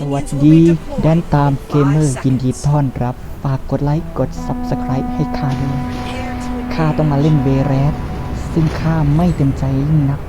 สวัสดีแดนตามเกมเมอร์ยินดีต้อนรับฝากกดไลค์กด Subscribe ให้ข้าด้วยข้าต้องมาเล่นเวแรสซึ่งข้าไม่เต็มใจยิ่งนัก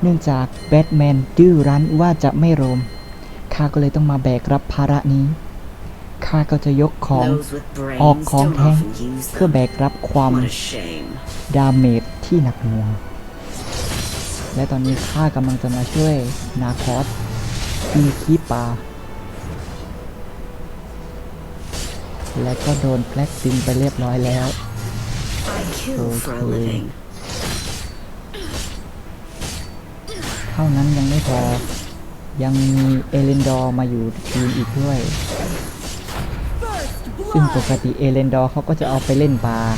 เนื่องจากแบทแมนดื้อรั้นว่าจะไม่โรมข้าก็เลยต้องมาแบกรับภาระนี้ข้าก็จะยกของออกของแท้งเพื่อแบกรับความดาเมจที่หนักหน่วงและตอนนี้ข้ากำลังจะมาช่วยนาคอสตีคีปา และก็โดนแฟลกซิงไปเรียบร้อยแล้ว I kill for a Okay. living. เท่านั้นยังไม่พอ ยังมีเอเลนดอร์มาอยู่ทีมอีกด้วย ซึ่งปกติเอเลนดอร์เขาก็จะเอาไปเล่นบาร์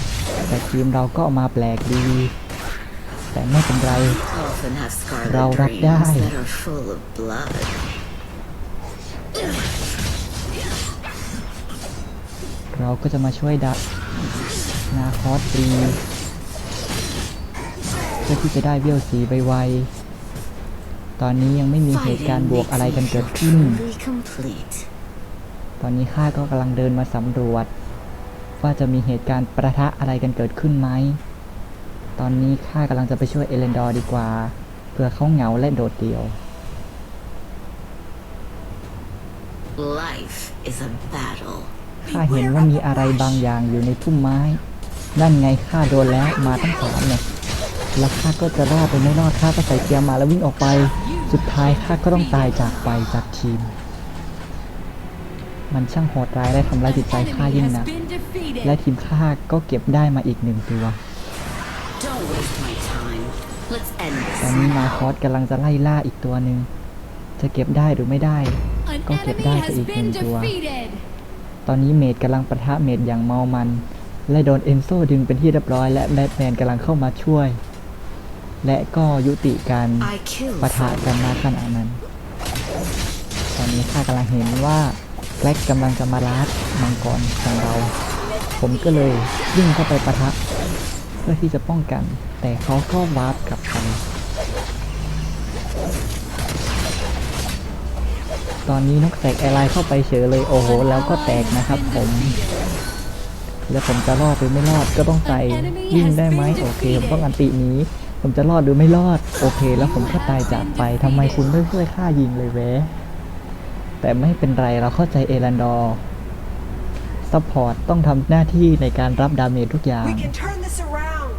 แต่ทีมเราก็ามาแปลกดี แต่ไม่เป็นไร เรารับได้ เราก็จะมาช่วยดักนาคอสตรีเพื่อที่จะได้เวลสีไวๆตอนนี้ยังไม่มีเหตุการณ์บวกอะไรกันเกิดขึ้น ตอนนี้ข้าก็กำลังเดินมาสำรวจ ว่าจะมีเหตุการณ์ประทะอะไรกันเกิดขึ้นไหม ตอนนี้ข้ากำลังจะไปช่วยเอเลนดอร์ดีกว่าเพื่อเขาเหงาและโดดเดี่ยว Life is a battle. ข้าเห็นว่ามีอะไรบางอย่างอยู่ในพุ่มไม้ นั่นไงข้าโดนแล้วมาตั้งสามเนี่ยแล้วข้าก็จะรอดไปไม่รอดข้าก็ใส่เกียร์มาแล้ววิ่งออกไป สุดท้ายข้าก็ต้องตายจากไปจากทีม มันช่างโหดร้ายและทำร้ายจิตใจข้ายิ่งนักและทีมข้าก็เก็บได้มาอีกหนึ่งตัวตอนนี้นาคอสกำลังจะไล่ล่าอีกตัวหนึ่งจะเก็บได้หรือไม่ได้ An Go get enemy that has อีกหนึ่งตัว ตอนนี้เมดกำลังปะทะเมดอย่างเมามัน และโดนเอนโซดึงเป็นที่เรียบร้อยและแบทแมนกำลังเข้ามาช่วย และก็ยุติการ I kill ปะทะ for กันมาขนาดนั้น ตอนนี้ข้ากำลังเห็นว่าแบล็กกำลังจะมาลัดมังกรของเรา ผมก็เลยวิ่งเข้าไปปะทะ เพื่อที่จะป้องกัน แต่เขาก็วาร์ปกลับไป ตอนนี้นกแตกแอร์ไลน์เข้าไปเฉยเลยโอ้โห แล้วก็แตกนะครับผม แล้วผมจะรอดหรือไม่รอดก็ต้องใส่วิ่งได้ไหมโอเคผมต้องอันติหนี้ผมจะรอดหรือไม่รอด โอเค แล้วผมก็ตายจากไปทำไมคุณไม่ช่วยฆ่ายิงเลยแวะแต่ไม่เป็นไรเราเข้าใจเอรันดอร์ซัพพอร์ตต้องทำหน้าที่ในการรับดาเมจทุกอย่าง We can turn this around.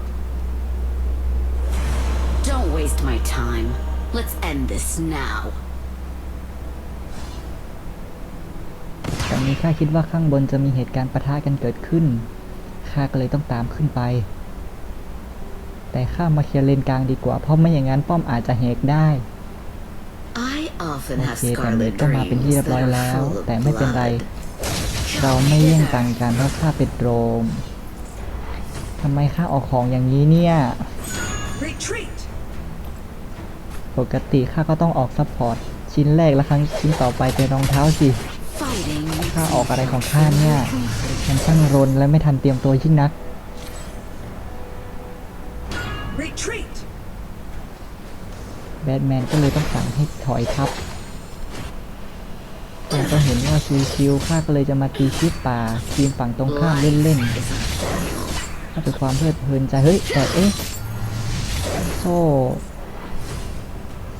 Don't waste my time. Let's end this now. ตอนนี้ข้าคิดว่าข้างบนจะมีเหตุการณ์ปะทะกันเกิดขึ้น ข้าก็เลยต้องตามขึ้นไป แต่ข้ามาเคลียร์เลนกลางดีกว่า เพราะไม่อย่างนั้นป้อมอาจจะแหกได้ I often โอ have เคตอนนี้ scarlet ก็มาเป็นที่ dreams เรียบร้อย that แล้ are ว full of แต่ไม่เป็นไร blood. เราไม่แย่งตังค์กันเพราะข้าเป็นโดรมทำไมข้าออกของอย่างนี้เนี่ย Retreat. ปกติข้าก็ต้องออกซัพพอร์ตชิ้นแรกแล้วครั้งชิ้นต่อไปเป็นรองเท้าสิ Fighting makes ข้าออก me อะไร feel ของข้าเนี่ย truly complete. มันช่างรนและไม่ทันเตรียมตัวยิ่งนัก Retreat. แบทแมนก็เลยต้องสั่งให้ถอยทับแต่ก็เห็นว่าชิวๆข้าก็เลยจะมาตีชิปป่าทีมฝั่งตรงข้ามเล่น Life is a battle. ๆถ้าเป็นความเพลิดเพลินใจ เฮ้ย แต่เอ๊ะ โซ่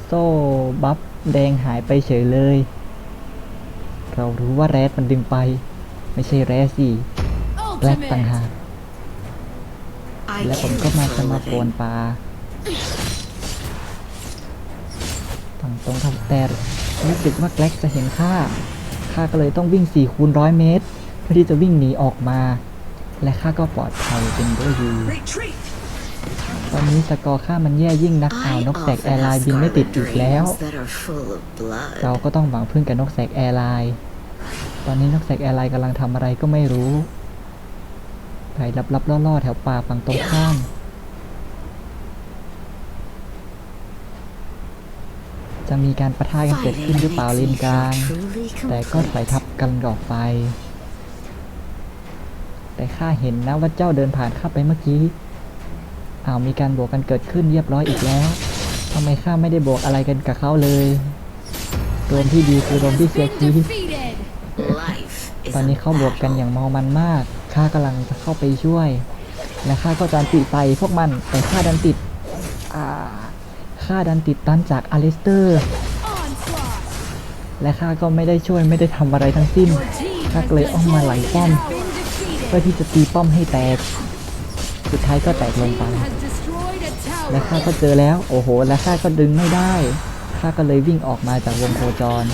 โซ่บัฟแดงหายไปเฉยเลย เรารู้ว่าแรดมันดึงไป ไม่ใช่แรดสิแบล็กต่างหาก I และผม kill ก็มา for จะ a มาโกน living. ปลาฝั่งตรงครับแต่รู้สึกว่าแกล็กจะเห็นข้าข้าก็เลยต้องวิ่ง4คูณร้อยเมตร เพื่อที่จะวิ่งหนีออกมา และข้าก็ปลอดภัยเป็นด้วยดี Retreat. ตอนนี้สกอร์ข้ามันแย่ยิ่งนักอ่า I วนกแสก often แอร์ไล have น์บินไม่ติด scarlet อีกแล้ว dreams that are full of blood. เราก็ต้องหวังพึ่งกับนกแสกแอร์ไลน์ต อนนี้นกแสกแอร์ไลน์กำลังทำอะไรก็ไม่รู้ไปลับๆล่อๆ แถวป่าฝั่งตรงข้ามจะมีการประทะกันเกิดขึ้นหรือเปล่าล me นกลาง แต่ก็ถอยทับกันออกไป แต่ข้าเห็นนะว่าเจ้าเดินผ่านข้าไปเมื่อกี้ อ้าวมีการบวกกันเกิดขึ้นเรียบร้อยอีกแล้วทำไมข้าไม่ได้บวกอะไรกันกับเขาเลยโรมที่ดีคือโรมที่เชียร์คี defeated. Life is ต อนนี้เขาบวกกันอย่างเมามันมาก ข้ากำลังจะเข้าไปช่วย และข้าก็จะติดใส่พวกมัน แต่ข้าดันติดอ่าข้าดันติดตันจากอลิสเตอร์ และข้าก็ไม่ได้ช่วยไม่ได้ทำอะไรทั้งสิ้น ข้าเลยอ้อมมาไหลป้อม เพื่อที่จะตีป้อมให้แตก สุดท้ายก็แตกลงไป และข้าก็เจอแล้ว โอ้โห และข้าก็ดึงไม่ได้ ข้าก็เลยวิ่งออกมาจากวงโคจร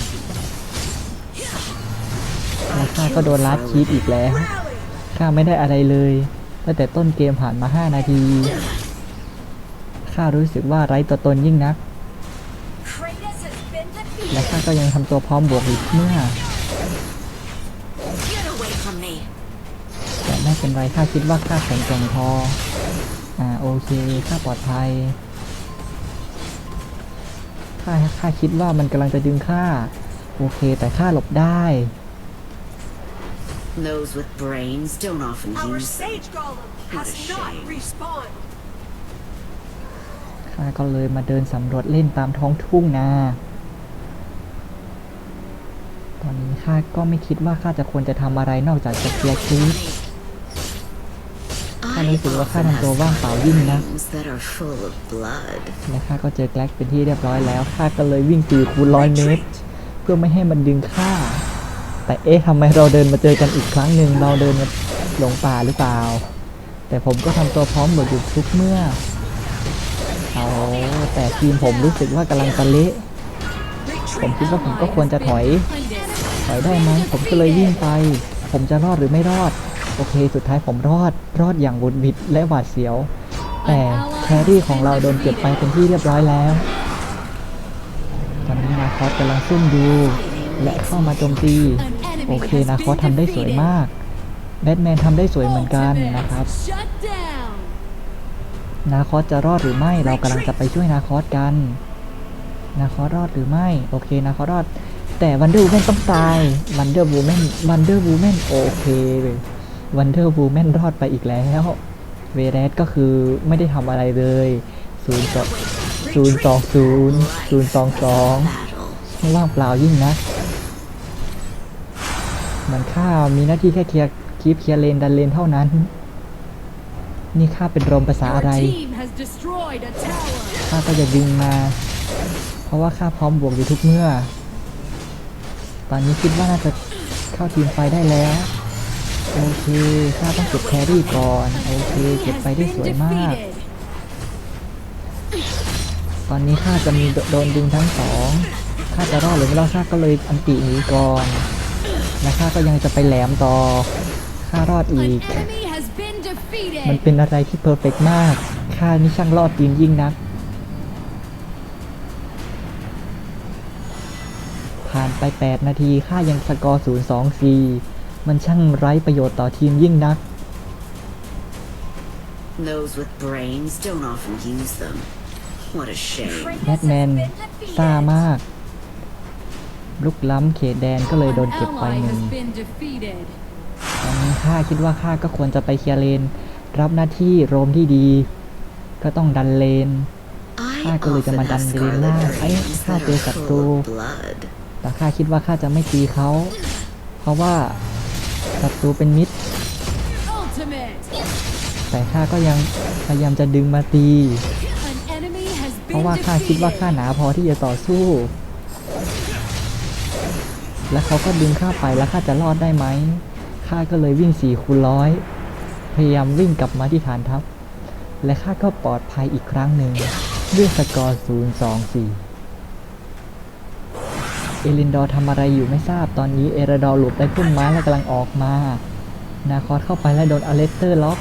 และข้าก็โดนลัดคีปอีกแล้วข้าไม่ได้อะไรเลยตั้งแต่ต้นเกมผ่านมา 5 นาทีข้ารู้สึกว่าไร้ตัวตนยิ่งนัก และข้าก็ยังทำตัวพร้อมบวกอีกเมื่อแต่ไม่เป็นไรข้าคิดว่าข้าแข็งแกร่งพอ อ่าโอเคข้าปลอดภัยข้าข้าคิดว่ามันกำลังจะดึงข้า โอเคแต่ข้าหลบได้ Those with brains don't often Our use them. sage golem has What a not shame. respawned. ข้าก็เลยมาเดินสำรวจเล่นตามท้องทุ่งนา ตอนนี้ข้าก็ไม่คิดว่าข้าจะควรจะทำอะไรนอกจากจะเคลียร์คลิป I ข้ารู้สึกว่าข้า often ทำตัว have ว่างเปล่ายิ่งนะ veins that are full of blood. และข้าก็เจอแกล็กเป็นที่เรียบร้อยแล้วข้าก็เลยวิ่งตีคูณร้อยเมตร เพื่อไม่ให้มันดึงข้า แต่เอ๊ะทำไมเราเดินมาเจอกันอีกครั้งหนึ่งเราเดินมาหลงป่าหรือเปล่า แต่ผมก็ทำตัวพร้อมหมดอยู่ทุกเมื่อเอาแต่ทีมผมรู้สึกว่ากำลังจะเละผมคิดว่าผมก็ควรจะถอย ถอยได้ไหมผมก็เลยวิ่งไป ผมจะรอดหรือไม่รอด โอเค สุดท้ายผมรอด รอดอย่างบุดบิดและหวาดเสียว แต่แครี่ของเราโดนเก็บไปเป็นที่เรียบร้อยแล้วตอนนี้นาคอสกำลังซุ่มดู และเข้ามาโจมตี โอเค has นาคอสทำได้สวยมากแบทแมนทำได้สวยเหมือนกันนะครับนาคอสจะรอดหรือไม่เรากำลังจะไปช่วยนาคอสกัน นาคอสรอดหรือไม่ โอเคนาคอสรอด แต่วันเดอร์วูแมนต้องตายวันเดอร์วูแมนวันเดอร์วูแมนโอเควันเดอร์วูแมนรอดไปอีกแล้ว เวเรสก็คือไม่ได้ทำอะไรเลยศูนย์สองศูนย์สองศูนย์ศูนย์สองสองว่างเปล่ายิ่งนะ มันข้ามีหน้าที่แค่เคลียร์คีปเคลียร์เลนดันเลนเท่านั้น นี่ข้าเป็นโรมภาษา Your อะไร team has destroyed a tower. ข้าก็จะดึงมา เพราะว่าข้าพร้อมบวกอยู่ทุกเมื่อ ตอนนี้คิดว่าน่าจะเข้าทีมไฟได้แล้ว โอเคข้าต้องเก็บแครี่ก่อน โอเค Enemy เก็บ has ไปได้ been สวยมาก defeated. ตอนนี้ข้าจะมีโดนดึงทั้งสองข้าจะรอดหรือไม่รอดข้าก็เลยอันติหนีก่อน และข้าก็ยังจะไปแหลมต่อข้ารอด An อีก enemy has been มัน defeated. เป็นอะไรที่เพอร์เฟกมากข้านี่ช่างรอดจริงยิ่งนัก ผ่านไป 8 นาทีข้ายังสกอร์0 2 4 มันช่างไร้ประโยชน์ต่อทีมยิ่งนัก Those with brains don't often use them. What a shame. แบทแมนซ่ามาก ลุกล้ำเขตแดนก็เลยโดน An เก็บไป ally หนึ่ง has been defeated. ตอนนี้ข้าคิดว่าข้าก็ควรจะไปเคลียร์เลน รับหน้าที่โรมที่ดี ก็ต้องดันเลน I Ah, kalau often zaman have dan scarlet Lina, veins ay, that sabi are sa full to. of blood. แต่ข้าคิดว่าข้าจะไม่ตีเขา เพราะว่าศัตรูเป็นมิตร Ultimate. แต่ข้าก็ยังพยายามจะดึงมาตี An enemy has เพราะ been ว่าข้าคิดว่าข้า defeated. หนาพอที่จะต่อสู้ แล้วเขาก็ดึงข้าไปแล้วข้าจะรอดได้ไหมข้าก็เลยวิ่งสี่คูณร้อยพยายามวิ่งกลับมาที่ฐานทัพ และข้าก็ปลอดภัยอีกครั้งหนึ่งด้วยสกอร์024 เอลินดอร์ทำอะไรอยู่ไม่ทราบตอนนี้เอราดอร์หลบใต้พุ่มไม้และกำลังออกมา นาคอสเข้าไปและโดนอเลสเตอร์ล็อก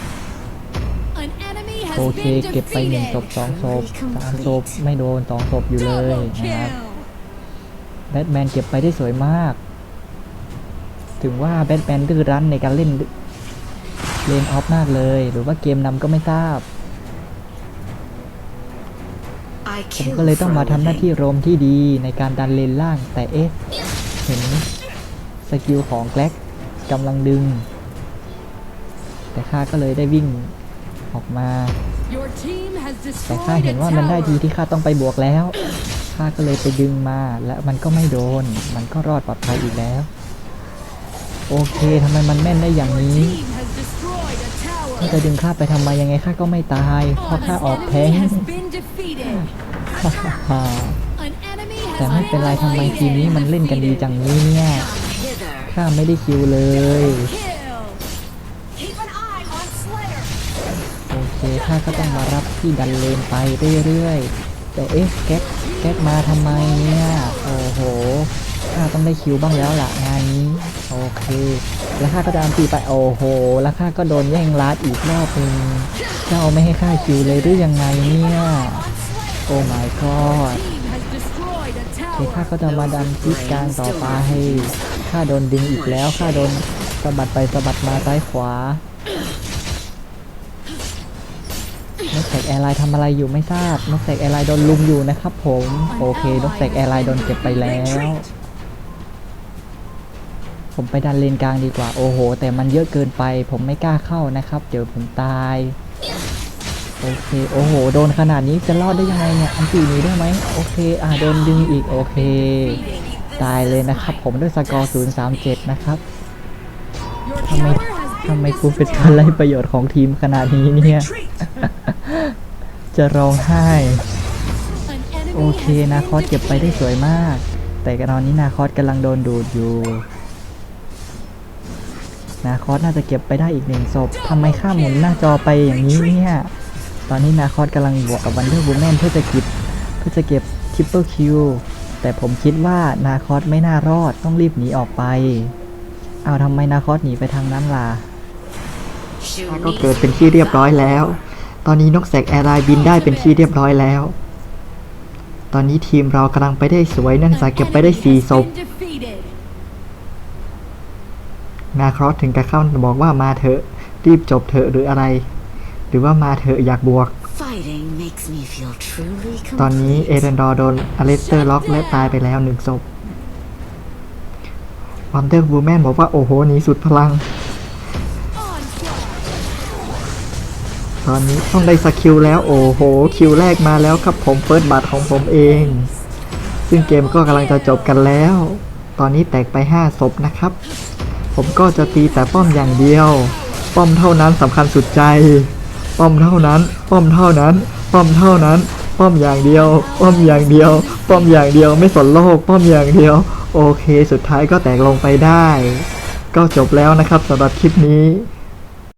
An enemy โอ has เค been เก็บไปหนึ่งศพ defeated. สองศพสามศพไม่โดนสองศพอยู่เลย Double นะครับ kill. แบทแมนเก็บไปได้สวยมาก ถึงว่าแบทแมนดื้อรั้นในการเล่นเลนออฟมากเลย หรือว่าเกมนำก็ไม่ทราบ I ผม kill ก็เลยต้อง for มา a ทำหน้า living. ที่โรมที่ดีในการดันเลนล่าง แต่เอ๊ะ เห็นสกิลของแกล็กกำลังดึง แต่ข้าก็เลยได้วิ่งออกมา Your team has แต่ข้า destroyed เห็น a ว่ามันได้ที tower. ที่ข้าต้องไปบวกแล้ว ข้าก็เลยไปดึงมาและมันก็ไม่โดน มันก็รอดปลอดภัยอีกแล้ว โอเคทำไมมันแม่นได้อย่างนี้ team has destroyed a tower. ถ้าจะดึงข้าไปทำไมยังไงข้าก็ไม่ตายเพราะข้าออกแท้งแต่ไม่เป็นไรทำไมทีมนี้มันเล่นกันดีจังนี้เนี่ยข้าไม่ได้คิวเลยโอเคข้าก็ต้องมารับที่ดันเลนไปเรื่อยๆ แต่เอ๊ะแก๊กแก๊กมาทำไมเนี่ยโอ้โหข้าต้องได้คิวบ้างแล้วล่ะงานนี้โอเคแล้วข้าก็จะอันตีไปโอ้โห แล้วข้าก็โดนแย่งลัดอีกรอบนึงเจ้าไม่ให้ข้าคิวเลยหรือยังไงเนี่ยโอ้ my god เคข้าก็จะมาดันทิศกลางต่อไปข้าโดนดึงอีกแล้วข้าโดนสะบัดไปสะบัดมาซ้ายขวา แสกแอร์ไลน์ทำอะไรอยู่ไม่ทราบนกแสกแอร์ไลน์โดนลุมอยู่นะครับ ผมโอเคนกแสกแอร์ไลน์โดนเก็บไปแล้ว ผมไปดันเลนกลางดีกว่าโอ้โห แต่มันเยอะเกินไป ผมไม่กล้าเข้านะครับ เดี๋ยวผมตายโอเคโอ้โหโดนขนาดนี้จะรอดได้ยังไงเนี่ยอันตีหนี้ได้ไหมโอเคอ่าโดนดึงอีกโอเค ตายเลยนะครับ ผมด้วยสกอร์037 นะครับ Your ทำไม tower has been ทำไมกูเป็นการไล่ประโยชน์ของทีมขนาดนี้เนี่ย จะร้องไห้ โอเคนาคอสเก็บไปได้สวยมาก แต่ตอนนี้นาคอสกำลังโดนดูดอยู่นาคอสน่าจะเก็บไปได้อีกหนึ่งศพทำไมข้าหมุนหน้าจอไปอย่างนี้เนี่ย ตอนนี้นาคอสกำลังบวกกับวันเดอร์ w ูแมนเพื่อจะเก็บเพื่อจะเก็บทริปเปิลคิว แต่ผมคิดว่านาคอสไม่น่ารอดต้องรีบหนีออกไป เอาทำไมนาคอสหนีไปทางนั้นล่ะ Shoot ก็ me เกิดเป็นที่เรียบร้อยแล้ว ตอนนี้นกแสกแอร์ไลน์บินได้เป็นที่เรียบร้อยแล้ว ตอนนี้ทีมเรากำลังไปได้สวยนั่นสา An เก็บไปได้ enemy สี่ has ศพ been defeated. นาครอสถึงกับเข้าบอกว่ามาเถอะ รีบจบเถอะหรืออะไร หรือว่ามาเถอะอยากบวก Fighting makes me feel truly ตอนนี้เอ complete. เดนดอร์โดนอเลสเตอร์ล็อกและตายไปแล้วหนึ่งศพวันเดอร์วูแมนบอกว่าโอ้โหหนีสุดพลัง ตอนนี้ต้องได้สกิลแล้วโอ้โห คิวแรกมาแล้วครับผมเฟิร์สบัตของผมเอง ซึ่งเกมก็กำลังจะจบกันแล้ว ตอนนี้แตกไป 5 ศพนะครับ ผมก็จะตีแต่ป้อมอย่างเดียว ป้อมเท่านั้นสำคัญสุดใจ ป้อมเท่านั้น ป้อมเท่านั้น ป้อมเท่านั้น ป้อมอย่างเดียว ป้อมอย่างเดียว ป้อมอย่างเดียวไม่สนโลก ป้อมอย่างเดียว โอเค สุดท้ายก็แตกลงไปได้ ก็จบแล้วนะครับสำหรับคลิปนี้